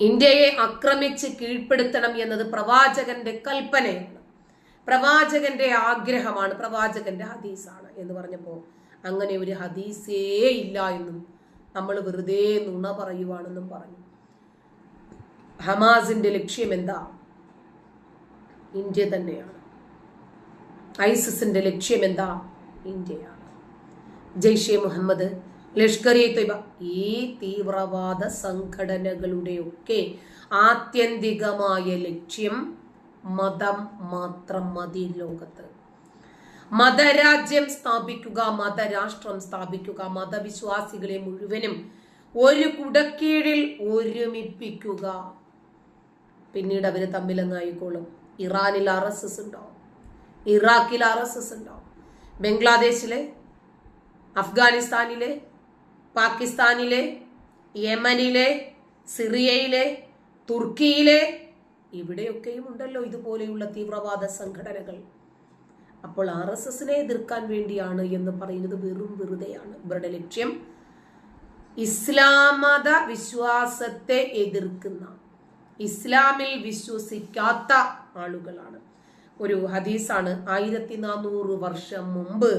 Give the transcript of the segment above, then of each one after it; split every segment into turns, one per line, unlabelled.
ഇന്ത്യയെ ആക്രമിച്ച് കീഴ്പ്പെടുത്തണം എന്നത് പ്രവാചകന്റെ കൽപ്പനയാണ് പ്രവാചകന്റെ ആഗ്രഹമാണ്. പ്രവാചകന്റെ ഹദീസാണ് എന്ന് പറഞ്ഞപ്പോൾ അങ്ങനെ ഒരു ഹദീസേ ഇല്ല എന്നും നമ്മൾ വെറുതെ നുണ പറയുവാണെന്നും പറഞ്ഞു. ഹമാസിന്റെ ലക്ഷ്യം എന്താ? ഇന്ത്യ തന്നെയാണ്. ഐസിസിന്റെ ലക്ഷ്യം എന്താ? ഇന്ത്യയാണ്. ജയ്ഷെ മുഹമ്മദ് ലഷ്കർ ഇ തൊയ്ബ ഈ തീവ്രവാദ സംഘടനകളുടെ ഒക്കെ ആത്യന്തികമായ ലക്ഷ്യം മതം മാത്രം മതി ലോകത്ത്. മതരാജ്യം സ്ഥാപിക്കുക മതരാഷ്ട്രം സ്ഥാപിക്കുക മതവിശ്വാസികളെ മുഴുവനും ഒരു കുടക്കീഴിൽ ഒരുമിപ്പിക്കുക. പിന്നീട് അവർ തമ്മിലങ്ങായിക്കോളും? ഇറാനിൽ ആർ എസ് എസ് ഉണ്ടാവും ഇറാഖിൽ ആർ എസ് എസ് ഉണ്ടാവും ബംഗ്ലാദേശിലെ? അഫ്ഗാനിസ്ഥാനിലെ? പാകിസ്ഥാനിലെ യമനിലെ സിറിയയിലെ തുർക്കിയിലെ ഇവിടെയൊക്കെയും ഉണ്ടല്ലോ ഇതുപോലെയുള്ള തീവ്രവാദ സംഘടനകൾ. അപ്പോൾ ആർ എസ് എസിനെ എതിർക്കാൻ വേണ്ടിയാണ് എന്ന് പറയുന്നത് വെറും വെറുതെയാണ്. ഇവരുടെ ലക്ഷ്യം ഇസ്ലാമത വിശ്വാസത്തെ എതിർക്കുന്ന ഇസ്ലാമിൽ വിശ്വസിക്കാത്ത ആളുകളാണ്. ഒരു ഹദീസാണ് ആയിരത്തി നാനൂറ് വർഷം മുമ്പ്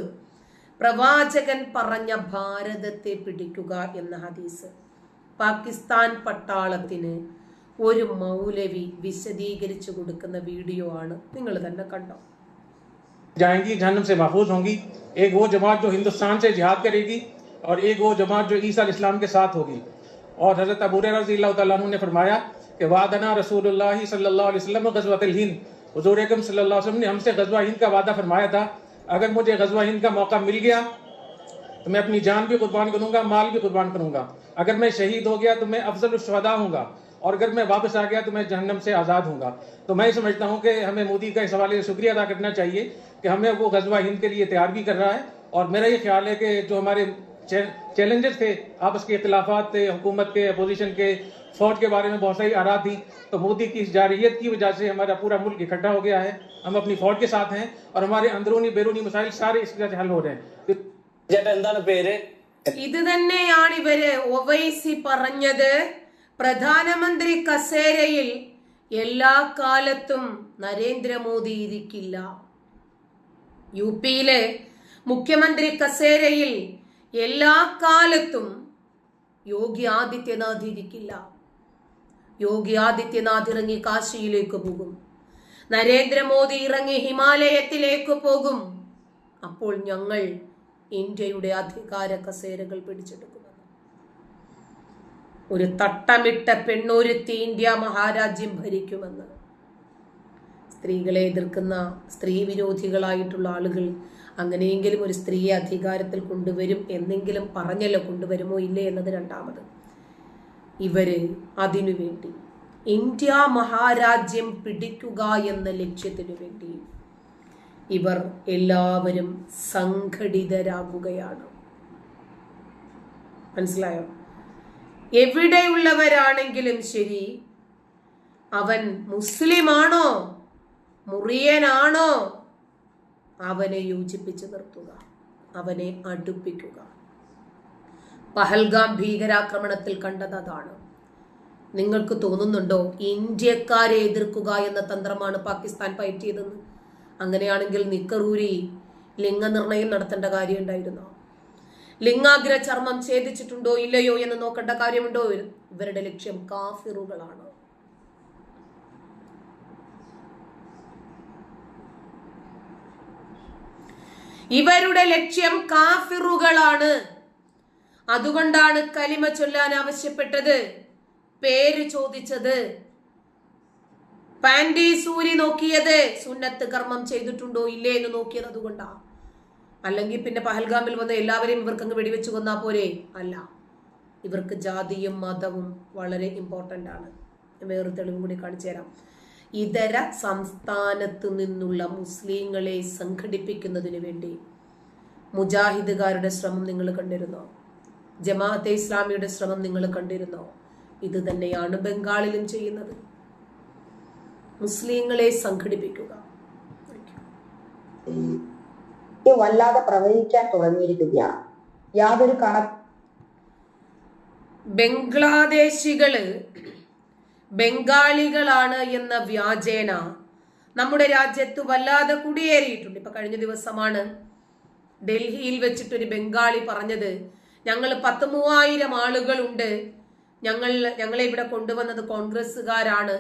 പ്രവാചകൻ പറഞ്ഞ ഭാരതത്തെ പിടിക്കുക എന്ന ഹദീസ് പാകിസ്ഥാൻ പട്ടാളത്തിന് ഒരു മൗലവി വിശദീകരിച്ചു കൊടുക്കുന്ന വീഡിയോ ആണ് നിങ്ങൾ തന്നെ കണ്ടോ
जाएंगी जहन्नम से महफूज होंगी एक वो जमात जो हिंदुस्तान से जिहाद करेगी और एक वो जमात जो ईसा इस्लाम के साथ होगी और हजरत अबू रजी अल्लाह ने फरमाया कि वादना रसूलुल्लाह सल्लल्लाहु अलैहि वसल्लम गजवतल हिंद हुजूर अकरम सल्लल्लाहु अलैहि वसल्लम ने हमसे गजवा हिंद का वादा फरमाया था अगर मुझे गजवा हिंद का मौका मिल गया तो मैं अपनी जान भी कुर्बान करूँगा, माल भी कुर्बान करूँगा। अगर मैं शहीद हो गया तो मैं अफजल शहदा हूँगा और अगर मैं वापस आ गया तो मैं जहन्नम से आज़ाद हूँगा तो मैं समझता हूँ कि हमें मोदी का इस हवाले से शुक्रिया अदा करना चाहिए कि हमें वो गजवा हिंद के लिए तैयार भी कर रहा है, और मेरा ये ख्याल है कि जो हमारे चैलेंजेस थे, आपस के इख्तलाफात थे, हुकूमत के, अपोजिशन के फौज के बारे में बहुत सारी आरा थी तो मोदी की इस जारहियत की वजह से हमारा पूरा मुल्क इकट्ठा हो गया है हम अपनी फौज के साथ हैं और हमारे अंदरूनी बैरूनी मसाइल सारे इस वजह से हल हो रहे हैं
ചേട്ടാ എന്താണ് പേര്
ഇത് തന്നെയാണ് ഇവര് ഒവൈസി പറഞ്ഞത് പ്രധാനമന്ത്രി കസേരയിൽ എല്ലാ കാലത്തും നരേന്ദ്രമോദി ഇരിക്കില്ല യു പിയിലെ മുഖ്യമന്ത്രി കസേരയിൽ എല്ലാ കാലത്തും യോഗി ആദിത്യനാഥ് ഇരിക്കില്ല യോഗി ആദിത്യനാഥ് ഇറങ്ങി കാശിയിലേക്ക് പോകും. നരേന്ദ്രമോദി ഇറങ്ങി ഹിമാലയത്തിലേക്ക് പോകും. അപ്പോൾ ഞങ്ങൾ ഇന്ത്യയുടെ അധികാര കസേരകൾ പിടിച്ചെടുക്കുമെന്ന്. ഒരു തട്ടമിട്ട പെണ്ണൊരുത്തി ഇന്ത്യ മഹാരാജ്യം ഭരിക്കുമെന്ന്. സ്ത്രീകളെ എതിർക്കുന്ന സ്ത്രീ വിരോധികളായിട്ടുള്ള ആളുകൾ അങ്ങനെയെങ്കിലും ഒരു സ്ത്രീയെ അധികാരത്തിൽ കൊണ്ടുവരും എന്നെങ്കിലും പറഞ്ഞല്ലോ കൊണ്ടുവരുമോ ഇല്ലേ എന്നത് രണ്ടാമത്. ഇവർ അതിനുവേണ്ടി ഇന്ത്യ മഹാരാജ്യം പിടിക്കുക എന്ന ലക്ഷ്യത്തിനു വേണ്ടി. ഇവർ എല്ലാവരും സംഘടിതരാകുകയാണ്. മനസ്സിലായോ? എവിടെയുള്ളവരാണെങ്കിലും ശരി അവൻ മുസ്ലിമാണോ? മുറിയനാണോ? അവനെ യോജിപ്പിച്ച് നിർത്തുക. അവനെ അടുപ്പിക്കുക. പഹൽഗാം ഭീകരാക്രമണത്തിൽ കണ്ടതാണ് നിങ്ങൾക്ക് തോന്നുന്നുണ്ടോ ഇന്ത്യക്കാരെ എതിർക്കുക എന്ന തന്ത്രമാണ് പാകിസ്ഥാൻ പയറ്റിയതെന്ന്? അങ്ങനെയാണെങ്കിൽ നിക്കറൂരി ലിംഗനിർണയം നടത്തേണ്ട കാര്യം ഉണ്ടായിരുന്നോ ലിംഗാഗ്ര ചർമ്മം ഛേദിച്ചിട്ടുണ്ടോ ഇല്ലയോ എന്ന് നോക്കേണ്ട കാര്യമുണ്ടോ? ഇവരുടെ ലക്ഷ്യം കാഫിറുകളാണ്. ഇവരുടെ ലക്ഷ്യം കാഫിറുകളാണ്. അതുകൊണ്ടാണ് കലിമ ചൊല്ലാൻ ആവശ്യപ്പെട്ടത്. പേര് ചോദിച്ചത്. പാൻഡി സൂരി നോക്കിയത്. സുന്നത്ത് കർമ്മം ചെയ്തിട്ടുണ്ടോ ഇല്ലേ എന്ന് നോക്കിയത് അതുകൊണ്ടാ. അല്ലെങ്കിൽ പിന്നെ പഹൽഗാമിൽ വന്ന എല്ലാവരെയും ഇവർക്കങ്ങ് വെടിവെച്ച് കൊന്നാ പോരെ? അല്ല. ഇവർക്ക് ജാതിയും മതവും വളരെ ഇമ്പോർട്ടന്റ് ആണ്. വേറെ തെളിവും കൂടി കാണിച്ചു തരാം. ഇതര സംസ്ഥാനത്ത് നിന്നുള്ള മുസ്ലിങ്ങളെ സംഘടിപ്പിക്കുന്നതിന് വേണ്ടി മുജാഹിദുകാരുടെ ശ്രമം നിങ്ങൾ കണ്ടിരുന്നോ? ജമാഅത്തെ ഇസ്ലാമിയുടെ ശ്രമം നിങ്ങൾ കണ്ടിരുന്നോ? ഇത് തന്നെയാണ് ബംഗാളിലും ചെയ്യുന്നത്. മുസ്ലിങ്ങളെ സംഘടിപ്പിക്കുക.
വല്ലാതെ പ്രവഹിക്കാൻ തുടങ്ങിയിരിക്കുകയാണ്. യാതൊരു കണ
ബംഗ്ലാദേശികൾ ബംഗാളികളാണ് എന്ന വ്യാജേന നമ്മുടെ രാജ്യത്ത് വല്ലാതെ കുടിയേറിയിട്ടുണ്ട്. ഇപ്പൊ കഴിഞ്ഞ ദിവസമാണ് ഡൽഹിയിൽ വെച്ചിട്ടൊരു ബംഗാളി പറഞ്ഞത് ഞങ്ങൾ പത്ത് മൂവായിരം ആളുകളുണ്ട്. ഞങ്ങൾ ഞങ്ങളെ ഇവിടെ കൊണ്ടുവന്നത് കോൺഗ്രസ്സുകാരാണ്.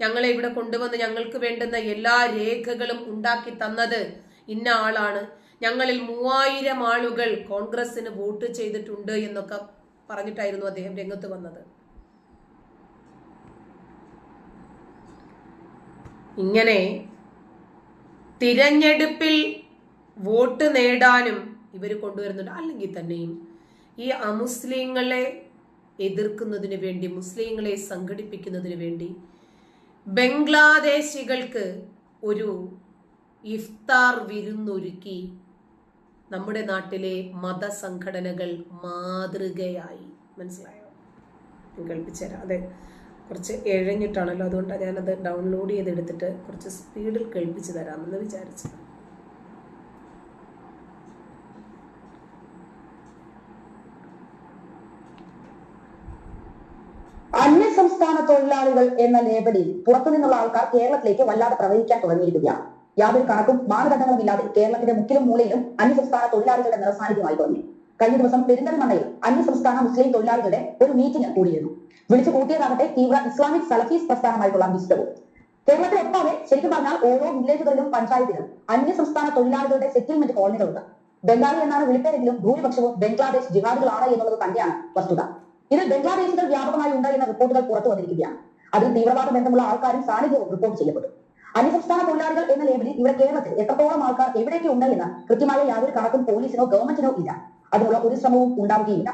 ഞങ്ങളെ ഇവിടെ കൊണ്ടുവന്ന് ഞങ്ങൾക്ക് വേണ്ടുന്ന എല്ലാ രേഖകളും ഉണ്ടാക്കി തന്നത് ഇന്ന ആളാണ്. ഞങ്ങളിൽ മൂവായിരം ആളുകൾ കോൺഗ്രസിന് വോട്ട് ചെയ്തിട്ടുണ്ട് എന്നൊക്കെ പറഞ്ഞിട്ടായിരുന്നു അദ്ദേഹം രംഗത്ത് വന്നത്. ഇങ്ങനെ തിരഞ്ഞെടുപ്പിൽ വോട്ട് നേടാനും ഇവർ കൊണ്ടുവരുന്നുണ്ട്. അല്ലെങ്കിൽ തന്നെയും ഈ അമുസ്ലിങ്ങളെ എതിർക്കുന്നതിന് വേണ്ടി മുസ്ലിങ്ങളെ സംഘടിപ്പിക്കുന്നതിന് വേണ്ടി ബംഗ്ലാദേശികൾക്ക് ഒരു ഇഫ്താർ വിരുന്നൊരുക്കി നമ്മുടെ നാട്ടിലെ മതസംഘടനകൾ മാതൃകയായി. മനസ്സിലായോ? കേൾപ്പിച്ചുതരാം കേൾപ്പിച്ചു തരാം. അതെ കുറച്ച് എഴഞ്ഞിട്ടാണല്ലോ. അതുകൊണ്ടാണ് ഞാനത് ഡൗൺലോഡ് ചെയ്തെടുത്തിട്ട് കുറച്ച് സ്പീഡിൽ കേൾപ്പിച്ചു തരാമെന്ന് വിചാരിച്ചത്
സംസ്ഥാന തൊഴിലാളികൾ എന്ന ലേബലിൽ പുറത്തുനിന്നുള്ള ആൾക്കാർ കേരളത്തിലേക്ക് വല്ലാതെ പ്രവഹിക്കാൻ തുടങ്ങിയിരിക്കുകയാണ്. യാതൊരു കണക്കും മാനദണ്ഡങ്ങളും ഇല്ലാതെ കേരളത്തിന്റെ മുക്കിലും മൂലയിലും അന്യ സംസ്ഥാന തൊഴിലാളികളുടെ നിറസാന്നിധ്യമായി തുടങ്ങി കഴിഞ്ഞ ദിവസം പെരിന്തൽമണ്ണയിൽ അന്യ സംസ്ഥാന മുസ്ലിം തൊഴിലാളികളുടെ ഒരു മീറ്റിംഗ് കൂടിയിരുന്നു. വിളിച്ചു കൂട്ടിയതാകട്ടെ തീവ്ര ഇസ്ലാമിക് സലഫീസ് പ്രസ്ഥാനമായിട്ടുള്ള മിസ്റ്റവും കേരളത്തിലൊട്ടാകെ ശരിക്കും പറഞ്ഞാൽ ഓരോ വില്ലേജുകളിലും പഞ്ചായത്തിലും അന്യ സംസ്ഥാന തൊഴിലാളികളുടെ സെറ്റിൽമെന്റ് കോളനികളുണ്ട് ബംഗാളി എന്നാണ് വിളിപ്പേരെങ്കിലും ഭൂരിപക്ഷവും ബംഗ്ലാദേശ് ജിഹാദികളാണ് എന്നുള്ളത് തന്നെയാണ് വസ്തുത. ഇതിൽ ബംഗ്ലാദേശികൾ വ്യാപകമായി ഉണ്ടായിരുന്ന റിപ്പോർട്ടുകൾ പുറത്തു വന്നിരിക്കുകയാണ്. അതിൽ തീവ്രവാദ ബന്ധമുള്ള ആൾക്കാരും സാന്നിധ്യവും റിപ്പോർട്ട് ചെയ്യപ്പെട്ടു അന്യസംസ്ഥാന തൊഴിലാളികൾ എന്ന ലേബലിൽ ഇവിടെ കേരളത്തിൽ എത്രത്തോളം ആൾക്കാർ എവിടേക്ക് ഉണ്ടെന്ന് കൃത്യമായ യാതൊരു കണക്കും പോലീസിനോ ഗവൺമെന്റിനോ ഇല്ല. അതിനുള്ള ഒരു ശ്രമവും ഉണ്ടാവുകയില്ല.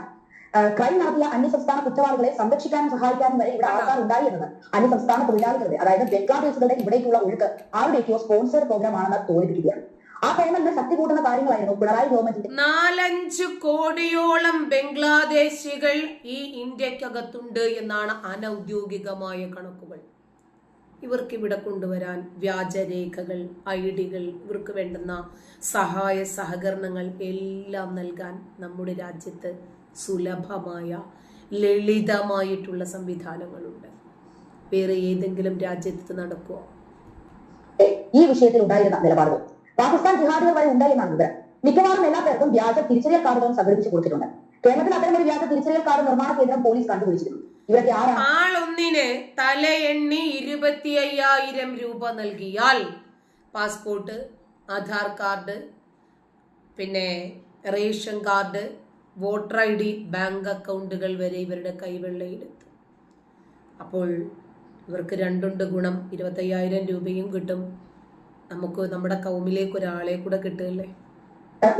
ക്രൈം നടത്തിയ അന്യസംസ്ഥാന കുറ്റവാളികളെ സംരക്ഷിക്കാനും സഹായിക്കാനും വരെ ഇവിടെ ആൾക്കാർ ഉണ്ടായി എന്നത് അന്യസംസ്ഥാന തൊഴിലാളികളുടെ അതായത് ബംഗ്ലാദേശികളുടെ ഇവിടേക്കുള്ള ഒഴുക്ക് ആരുടെയൊക്കെയോ സ്പോൺസർ പ്രോഗ്രാം ആണെന്ന് തോന്നിപ്പിക്കുകയാണ്. ആ പേമെന്റ് ശക്തി കൂട്ടുന്ന കാര്യങ്ങളായിരുന്നു? പിണറായി ഗവൺമെന്റിന്റെ.
നാലഞ്ച് കോടിയോളം ബംഗ്ലാദേശികൾ ഈ ഇന്ത്യക്കകത്തുണ്ട് എന്നാണ് അനൌദ്യോഗികമായ കണക്കുകൾ. ഇവർക്ക് ഇവിടെ കൊണ്ടുവരാൻ വ്യാജരേഖകൾ ഐ ഡികൾ ഇവർക്ക് വേണ്ടുന്ന സഹായ സഹകരണങ്ങൾ എല്ലാം നൽകാൻ നമ്മുടെ രാജ്യത്ത് സുലഭമായ ലളിതമായിട്ടുള്ള സംവിധാനങ്ങളുണ്ട്. വേറെ ഏതെങ്കിലും രാജ്യത്ത് നടക്കുമോ
ഈ വിഷയത്തിൽ ഉണ്ടായിരുന്ന നിലപാടുകൾ. പാകിസ്ഥാൻ ജിഹാദികൾ വഴി ഉണ്ട് എന്നാണ് വിവരം. മിക്കവാറും എല്ലാ പേർക്കും വ്യാജ തിരിച്ചറിയൽ കാർഡുകളും സംഘടിപ്പിച്ചു കൊടുത്തിട്ടുണ്ട്. കേരളത്തിൽ അത്തരം ഒരു വ്യാജ തിരിച്ചറിയൽ കാർഡ് നിർമ്മാണ കേന്ദ്രം പോലീസ് കണ്ടുപിടിച്ചിരുന്നു. ഇവരൊക്കെ ആരാണ്?
ആളൊന്നിന് തലയെണ്ണി ഇരുപത്തി അയ്യായിരം രൂപ നൽകിയാൽ പാസ്പോർട്ട് ആധാർ കാർഡ് പിന്നെ ration card voter I D bank അക്കൗണ്ടുകൾ വരെ ഇവരുടെ കൈവെള്ളയിലെത്തും. അപ്പോൾ ഇവർക്ക് രണ്ടുണ്ട് ഗുണം ഇരുപത്തയ്യായിരം രൂപയും കിട്ടും. നമുക്ക് നമ്മുടെ കൗമിലേക്ക് ഒരാളെ കൂടെ കിട്ടുകയല്ലേ?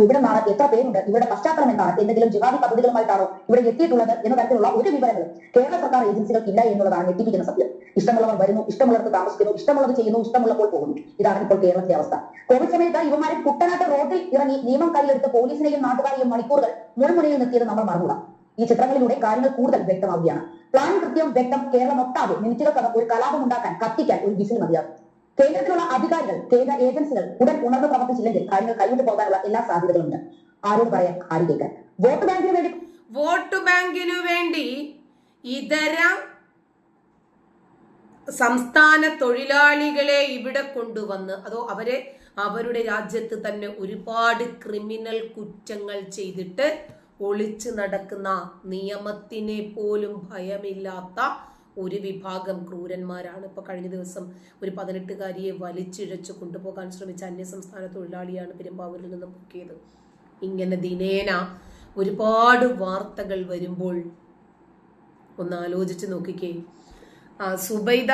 ഇവിടെ നിന്നാണ് എത്ര പേരുണ്ട്? ഇവരുടെ പശ്ചാത്തലം എന്താണ്? എന്തെങ്കിലും ജിഹാദി പദ്ധതികളുമായിട്ടാണോ ഇവിടെ എത്തിയിട്ടുള്ളത് എന്ന തരത്തിലുള്ള ഒരു വിവരങ്ങളും കേരള സർക്കാർ ഏജൻസികൾക്ക് ഇല്ല എന്നുള്ളതാണ് ഞെട്ടിപ്പിക്കുന്ന സത്യം. ഇഷ്ടമുള്ളവർ വരുന്നു ഇഷ്ടമുള്ളവർക്ക് താമസിക്കുന്നു ഇഷ്ടമുള്ളത് ചെയ്യുന്നു ഇഷ്ടമുള്ളപ്പോൾ പോകുന്നു. ഇതാണ് ഇപ്പോൾ കേരളത്തിലെ അവസ്ഥ. കോവിഡ് സമയത്ത് ഇവന്മാരെ കുട്ടനാട്ട് റോഡിൽ ഇറങ്ങി നിയമം കയ്യിലെടുത്ത് പോലീസിനെയും നാട്ടുകാരെയും മണിക്കൂറുകൾ മുൾമുനയിൽ നിർത്തിയത് നമ്മൾ മറന്നുകൂടാ. ഈ ചിത്രങ്ങളിലൂടെ കാര്യങ്ങൾ കൂടുതൽ വ്യക്തമാവുകയാണ്. പ്ലാൻ കൃത്യം വ്യക്തം കേരളം ഒട്ടാകെ മിനിറ്റുകൾക്കകം ഒരു കലാപം ഉണ്ടാക്കാൻ കത്തിക്കാൻ ഒരു വിസിൽ മതിയാകും. കേന്ദ്രത്തിലുള്ള അധികാരികൾ കേന്ദ്ര ഏജൻസികൾ ഉടൻ ഉണർന്ന് പ്രവർത്തിച്ചില്ലെങ്കിൽ കാര്യങ്ങൾ കൈവിട്ടു പോകാനുള്ള എല്ലാ സാധ്യതകളുണ്ട്. ആരോട് പറയാൻ ആര് കേൾക്കാൻ. വോട്ട് ബാങ്കിന് വേണ്ടി
വോട്ട് ബാങ്കിനു വേണ്ടി ഇതര സംസ്ഥാന തൊഴിലാളികളെ ഇവിടെ കൊണ്ടുവന്ന് അതോ അവരെ അവരുടെ രാജ്യത്ത് തന്നെ ഒരുപാട് ക്രിമിനൽ കുറ്റങ്ങൾ ചെയ്തിട്ട് ഒളിച്ചു നടക്കുന്ന നിയമത്തിനെ പോലും ഭയമില്ലാത്ത ഒരു വിഭാഗം ക്രൂരന്മാരാണ്. ഇപ്പൊ കഴിഞ്ഞ ദിവസം ഒരു പതിനെട്ടുകാരിയെ വലിച്ചിഴച്ച് കൊണ്ടുപോകാൻ ശ്രമിച്ച അന്യസംസ്ഥാന തൊഴിലാളിയാണ് പെരുമ്പാവൂരിൽ നിന്ന് പൊക്കിയത്. ഇങ്ങനെ ദിനേന ഒരുപാട് വാർത്തകൾ വരുമ്പോൾ ഒന്ന് ആലോചിച്ച് നോക്കിക്കേ. സുബൈദ